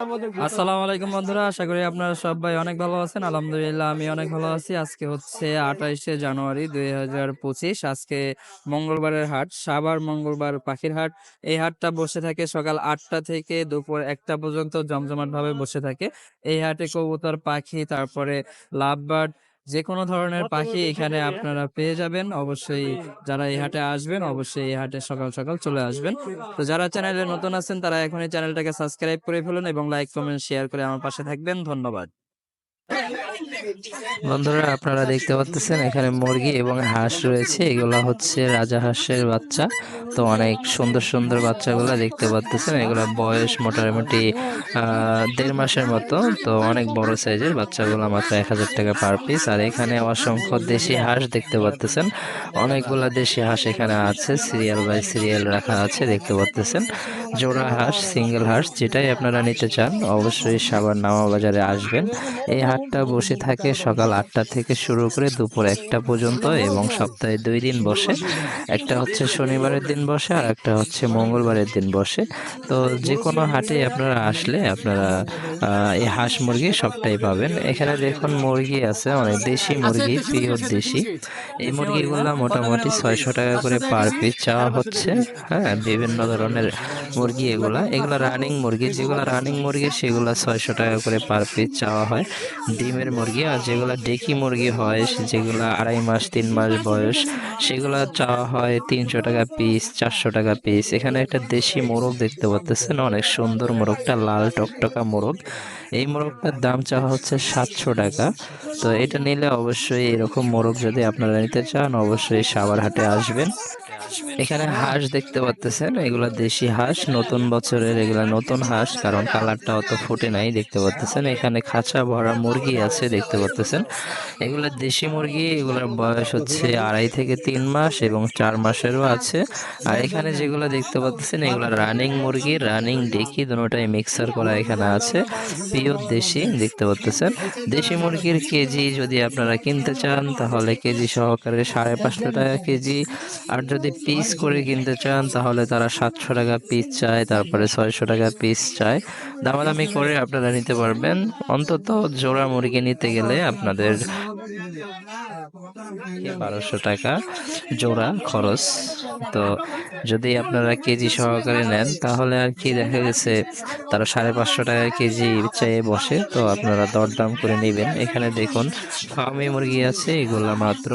আসসালামু আলাইকুম বন্ধুরা, আশা করি আপনারা সবাই অনেক ভালো আছেন। আলহামদুলিল্লাহ, আমি অনেক ভালো আছি। আজকে হচ্ছে আঠাইশে জানুয়ারি দুই হাজার পঁচিশ। আজকে মঙ্গলবারের হাট সাবার মঙ্গলবার পাখির হাট। এই হাটটা বসে থাকে সকাল আটটা থেকে দুপুর একটা পর্যন্ত জমজমাট ভাবে বসে থাকে। এই হাটে কবুতর, পাখি, তারপরে লাভবার্ড যে কোনো ধরনের পাখি এখানে আপনারা পেয়ে যাবেন। অবশ্যই যারা এই হাটে আসবেন অবশ্যই এই হাটে সকাল সকাল চলে আসবেন। তো যারা চ্যানেলে নতুন আছেন তারা এখন এই চ্যানেলটাকে সাবস্ক্রাইব করে ফেলুন এবং লাইক কমেন্ট শেয়ার করে আমার পাশে থাকবেন। ধন্যবাদ। বন্ধুরা, আপনারা দেখতে পাচ্ছেন, এখানে মুরগি এবং হাঁস রয়েছে। এগুলা হচ্ছে রাজা হাঁসের বাচ্চা। তো অনেক সুন্দর সুন্দর বাচ্চাগুলো দেখতে পাচ্ছেন। এগুলা বয়স মোটামুটি দেড় মাসের মতো। তো অনেক বড় সাইজের বাচ্চাগুলো মাত্র এক হাজার টাকা পার পিস। আর এখানে অসংখ্য দেশি হাঁস দেখতে পাচ্ছেন। অনেকগুলা দেশি হাঁস এখানে আছে। সিরিয়াল বাই সিরিয়াল রাখা আছে, দেখতে পাচ্ছেন। জোড়া হাঁস, সিঙ্গেল হাঁস, যেটাই আপনারা নিতে চান, অবশ্যই সাবার নামা বাজারে আসবেন। এই হাটটা বসে থাকে সকাল আটটা থেকে শুরু করে দুপুর একটা পর্যন্ত এবং সপ্তাহে দুই দিন বসে। একটা হচ্ছে শনিবারের দিন বসে আর একটা হচ্ছে মঙ্গলবারের দিন বসে। তো যে কোনো হাটে আপনারা আসলে আপনারা এই হাঁস মুরগি সবটাই পাবেন। এখানে দেখুন মুরগি আছে অনেক দেশি মুরগি, পিওর দেশি। এই মুরগিগুলো মোটামুটি ছয়শো টাকা করে পার পিস চাওয়া হচ্ছে। হ্যাঁ বিভিন্ন ধরনের মুরগি এগুলা। এগুলা রানিং মুরগি, যেগুলো রানিং মুরগি সেগুলো ছয়শো টাকা করে পার পিস চাওয়া হয়। ডিমের মুরগি আর যেগুলো ডেকি মুরগি হয়, যেগুলো আড়াই মাস, তিন মাস বয়স, সেগুলো চাওয়া হয় তিনশো টাকা পিস চারশো টাকা পিস এখানে একটা দেশি মোরগ দেখতে পাচ্ছেন অনেক সুন্দর মোরগটা, লাল টকটকা মোরগ। এই মোরগটার দাম চাওয়া হচ্ছে সাতশো টাকা। তো এটা নিলে অবশ্যই এরকম মোরগ যদি আপনারা নিতে চান, অবশ্যই সাবার হাটে আসবেন। এখানে হাঁস দেখতে পাচ্ছেন এগুলা দেশি হাঁস, নতুন বছরের এগুলা নতুন হাঁস, কারণ কালারটা অত ফুটে নাই দেখতে পাচ্ছেন এখানে খাঁচা ভরা মুরগি আছে দেখতে পাচ্ছেন এগুলা দেশি মুরগি, এগুলোর বয়স হচ্ছে আড়াই থেকে তিন মাস এবং চার মাসেরও আছে। আর এখানে যেগুলো দেখতে পাচ্ছেন এগুলা রানিং মুরগি, রানিং ডেকি, দুটোটাই মিক্সার করা এখানে আছে। পিওর দেশি দেখতে পাচ্ছেন দেশি মুরগির কেজি যদি আপনারা কিনতে চান, তাহলে কেজি সহকারে সাড়ে পাঁচশো টাকা কেজি। আর যদি পিস করে কিনতে চান, তাহলে তারা সাতশো টাকা পিস চায়, তারপরে ছয়শো টাকা পিস চায়। দামাদামি করে আপনারা নিতে পারবেন। অন্তত জোড়া মুরগি নিতে গেলে আপনাদের বারোশো টাকা জোড়া খরচ। তো যদি আপনারা কেজি সহকারে নেন, তাহলে আর কি দেখা গেছে, তারা সাড়ে পাঁচশো টাকা কেজি চেয়ে বসে, তো আপনারা দরদাম করে নেবেন। এখানে দেখুন, ফার্মি মুরগি আছে, এগুলা মাত্র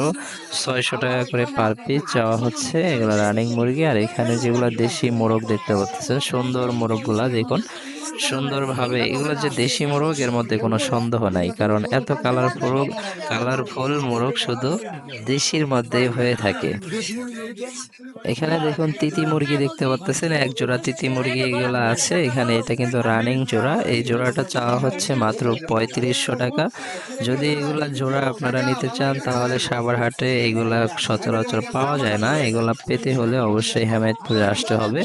ছয়শো টাকা করে পার পিস। চাওয়া হচ্ছে এগুলো রানিং মুরগি, আর এখানে যেগুলো দেশি মোরগ দেখতে পাচ্ছেন, সুন্দর মোরগগুলা, দেখুন। সুন্দরভাবে এগুলো যে দেশি মোরগ, এর মধ্যে কোনো সন্দেহ নাই, কারণ এত কালারফুল কালারফুল মোরগ শুধু দেশির মধ্যেই হয়ে থাকে। এখানে দেখুন তিতি মুরগি দেখতে পাচ্ছেন এক জোড়া তিতি মুরগি এগুলো আছে, এখানে এটা কিন্তু রানিং জোড়া, এই জোড়াটা চাওয়া হচ্ছে মাত্র পঁয়ত্রিশশো টাকা। যদি এগুলা জোড়া আপনারা নিতে চান, তাহলে সাবার হাটে এগুলা সচরাচর পাওয়া যায় না, এগুলা পেতে হলে অবশ্যই হেমায়তপুরে আসতে হবে।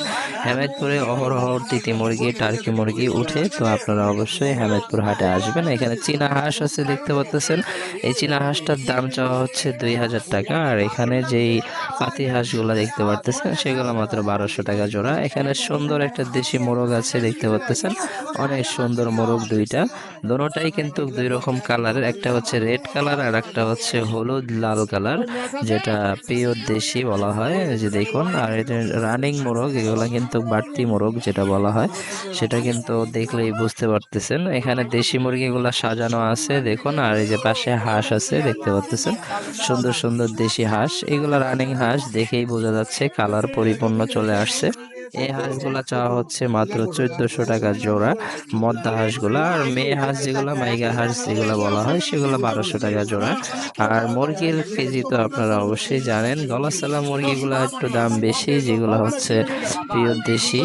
হেমায়তপুরে অহরহ তিতি মুরগি, টার্কি মুরগি উঠে, তো আপনারা অবশ্যই হেমায়তপুর হাটে আসবেন। এখানে চীনা হাঁস আছে, দেখতে পাচ্ছেন। এই চীনা হাঁসটার দাম চাওয়া হচ্ছে দুই হাজার টাকা। আর এখানে যেই পাতি হাঁসগুলো দেখতে পারতেছেন, সেগুলো মাত্র বারোশো টাকা জোড়া। এখানে সুন্দর একটা দেশি মোরগ আছে, দেখতে পাচ্ছেন অনেক সুন্দর মোরগ দুইটা। দোনোটাই কিন্তু দুই রকম কালারের। একটা হচ্ছে রেড কালার, আর একটা হচ্ছে হলুদ লাল কালার, যেটা পিওর দেশি বলা হয়। যে দেখুন, আর এটা রানিং মোরগ, এগুলো কিন্তু বাড়তি মোরগ, যেটা বলা হয়। সেটা কিন্তু দেখলেই বুঝতে পারতেছেন। এখানে দেশি মুরগিগুলো সাজানো আছে, দেখুন, আর এই যে পাশে হাঁস আছে, দেখতে পাচ্ছেন সুন্দর সুন্দর দেশি হাঁস। এগুলো রানিং হাঁস, দেখেই বোঝা যাচ্ছে কালার পরিপূর্ণ চলে আসছে। এই হাঁসগুলা চাওয়া হচ্ছে মাত্র চোদ্দশো টাকা জোড়া, মদ্দা হাঁসগুলা আর মেয়ে হাঁস যেগুলো, মাইগা হাঁস যেগুলো বলা হয়, সেগুলো বারোশো টাকা জোড়া। আর মুরগির কেজি তো আপনারা অবশ্যই জানেন গলাসালা মুরগিগুলো একটু দাম বেশি, যেগুলো হচ্ছে প্রিয় দেশি।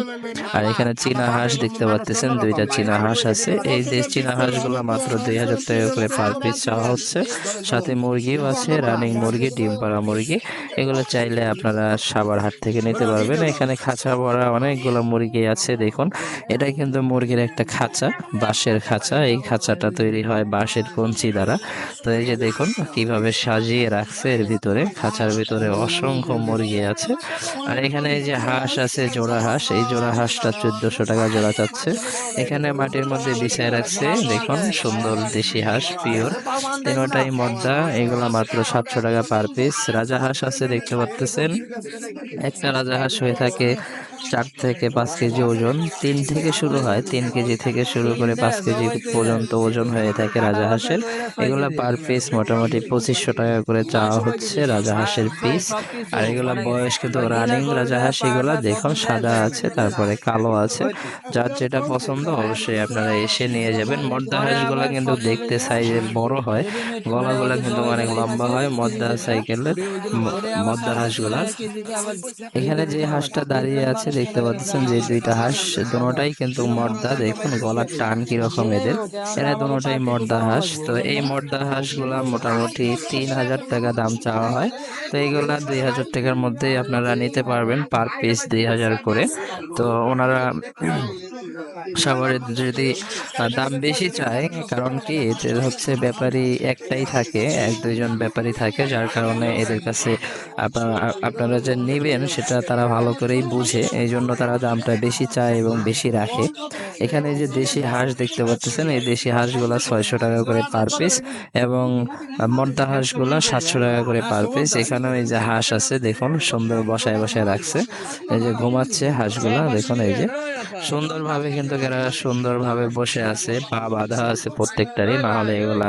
আর এখানে চীনা হাঁস দেখতে পাচ্ছেন, দুইটা চীনা হাঁস আছে। এই যে চীনা হাঁসগুলো মাত্র দুই হাজার টাকা করে পার পিস চাওয়া হচ্ছে। সাথে মুরগিও আছে, রানিং মুরগি, ডিম পাড়া মুরগি। এগুলো চাইলে আপনারা সাবার হাট থেকে নিতে পারবেন। এখানে খাঁচা ভরা অনেকগুলো মুরগি আছে, দেখুন। এটা কিন্তু মুরগির একটা খাঁচা, বাঁশের খাঁচা। এই খাঁচাটা তৈরি হয় বাঁশের কঞ্চি দ্বারা। তো এই যে দেখুন, কীভাবে সাজিয়ে রাখছে এর ভিতরে। খাঁচার ভিতরে অসংখ্য মুরগি আছে। আর এখানে এই যে হাঁস আছে, জোড়া হাঁস। এই জোড়া হাঁসটা চোদ্দশো টাকা জোড়া চাচ্ছে এখানে মাটির মধ্যে বিছায় রাখছে, দেখুন, সুন্দর দেশি হাঁস, পিওর। তিনোটাই মদ্দা এগুলা মাত্র সাতশো টাকা পার পিস। রাজা হাঁস আছে, দেখতে পাচ্ছেন একটা রাজা হাঁস হয়ে থাকে চার থেকে পাঁচ কেজি ওজন, তিন থেকে শুরু হয়, তিন কেজি থেকে শুরু করে পাঁচ কেজি পর্যন্ত ওজন হয়ে থাকে রাজা হাঁসের। এগুলা পার পিস মোটামুটি পঁচিশশো টাকা করে চাওয়া হচ্ছে রাজা হাঁসের পিস আর এগুলা বয়স কিন্তু রানিং রাজা হাঁস, এগুলা দেখুন সাদা আছে, তারপরে কালো আছে। যার যেটা পছন্দ অবশ্যই আপনারা এসে নিয়ে যাবেন। মদ্দা হাঁসগুলা কিন্তু দেখতে সাইজে বড় হয়, গলাগুলো কিন্তু অনেক লম্বা হয়, মদ্দা সাইকেলের ম- মদ্দা হাঁসগুলা এখানে যে হাঁসটা দাঁড়িয়ে আছে দেখতে পাচ্ছেন যে দুইটা হাঁস দুটোটাই কিন্তু মর্দা। দেখুন, গলার টান কীরকম এদের। এরা দুটোটাই মর্দা হাঁস। তো এই মর্দা হাঁসগুলা মোটামুটি তিন হাজার টাকা দাম চাওয়া হয়। তো এইগুলা দুই হাজার টাকার মধ্যেই আপনারা নিতে পারবেন পার পিস দুই হাজার করে। তো ওনারা সাভারে যদি দাম বেশি চায়, কারণ কি এদের হচ্ছে ব্যাপারী একটাই থাকে, এক দুইজন ব্যাপারী থাকে, যার কারণে এদের কাছে আপনারা যে নেবেন সেটা তারা ভালো করেই বুঝে। এই জন্য তারা দামটা বেশি চায় এবং বেশি রাখে। এখানে যে দেশি হাঁস দেখতে পাচ্ছেন, এই দেশি হাঁসগুলা ছয়শো টাকা করে পার পিস এবং মর্দা হাঁসগুলা সাতশো টাকা করে পার পিস। এখানেও এই যে হাঁস আছে, দেখুন, সুন্দর বসায় বসায় রাখছে। এই যে ঘুমাচ্ছে হাঁসগুলা, দেখুন এই যে। সুন্দরভাবে কিন্তু এরা সুন্দরভাবে বসে আছে, পা বাঁধা আছে প্রত্যেকটারই, না হলে এগুলা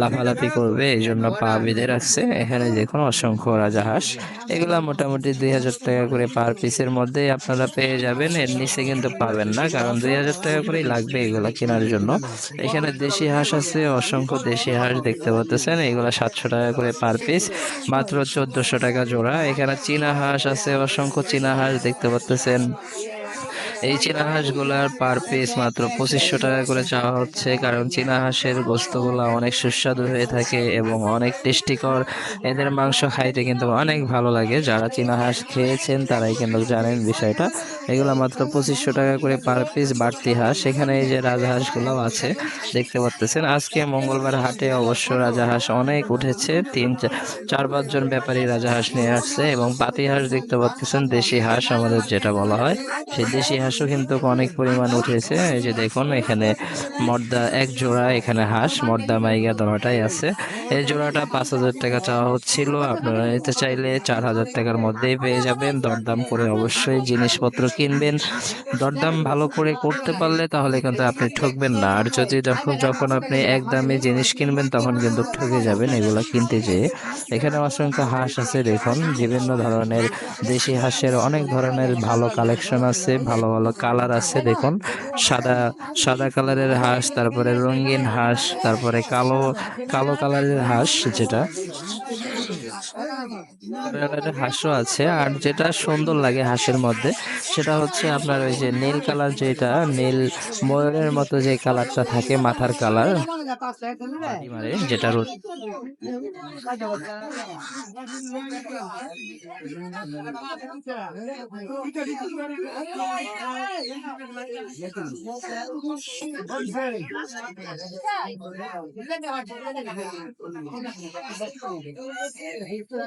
লাফালাফি করবে এই জন্য পা বেঁধে রাখছে। এখানে দেখুন, অসংখ্য রাজা হাঁস। এগুলা মোটামুটি দুই হাজার টাকা করে পার পিসের মধ্যেই আপনারা পেয়ে যাবেন। এর নিচে কিন্তু পাবেন না, কারণ দুই হাজার টাকা করেই লাগবে এগুলো কেনার জন্য। এখানে দেশি হাঁস আছে, অসংখ্য দেশি হাঁস দেখতে পাচ্ছেন। এগুলো সাতশো টাকা করে পার পিস মাত্র চোদ্দশো টাকা জোড়া। এখানে চীনা হাঁস আছে, অসংখ্য চীনা হাঁস দেখতে পাচ্ছেন। এই চীনা হাঁসগুলার পার পিস মাত্র পঁচিশশো টাকা করে চাওয়া হচ্ছে, কারণ চীনা হাঁসের গোস্তগুলা অনেক সুস্বাদু হয়ে থাকে এবং অনেক টেস্টিকর এদের মাংস খাইতে কিন্তু অনেক ভালো লাগে। যারা চীনা হাঁস খেয়েছেন, তারাই কিন্তু জানেন বিষয়টা। এগুলো মাত্র পঁচিশশো টাকা করে পার পিস বাড়তি হাঁস। এখানে এই যে রাজহাঁসগুলোও আছে, দেখতে পাচ্ছেন আজকে মঙ্গলবার হাটে অবশ্য রাজাহাঁস অনেক উঠেছে। তিন, চার পাঁচজন ব্যাপারী রাজাহাঁস নিয়ে আসছে এবং পাতি হাঁস দেখতে পাচ্ছেন দেশি হাঁস আমাদের যেটা বলা হয়, সেই দেশি হাঁসও কিন্তু অনেক পরিমাণ উঠেছে। এই যে দেখুন, এখানে মর্দা এক জোড়া, এখানে হাঁস, মর্দা মাইগা দোনোটাই আছে। এই জোড়াটা পাঁচ হাজার টাকা চাওয়া হচ্ছিল। আপনারা নিতে চাইলে চার হাজার টাকার মধ্যেই পেয়ে যাবেন। দরদাম করে অবশ্যই জিনিসপত্র কিনবেন। দরদাম ভালো করে করতে পারলে তাহলে কিন্তু আপনি ঠকবেন না। আর যদি যখন যখন আপনি এক দামে জিনিস কিনবেন, তখন কিন্তু ঠকে যাবেন এগুলো কিনতে যেয়ে। এখানে অসংখ্য হাঁস আছে, দেখুন। বিভিন্ন ধরনের দেশি হাঁসের অনেক ধরনের ভালো কালেকশন আছে ভালো ভালো কালার আছে, দেখুন। সাদা সাদা কালারের হাঁস, তারপরে রঙিন হাঁস, তারপরে কালো কালো কালারের হাঁস যেটা। হাঁসও আছে আর যেটা সুন্দর লাগে হাঁসের মধ্যে সেটা হচ্ছে আপনার ওই যে নীল কালার যেটা নীল ময়ূরের মতো যে কালারটা থাকে মাথার কালার যেটা রোদ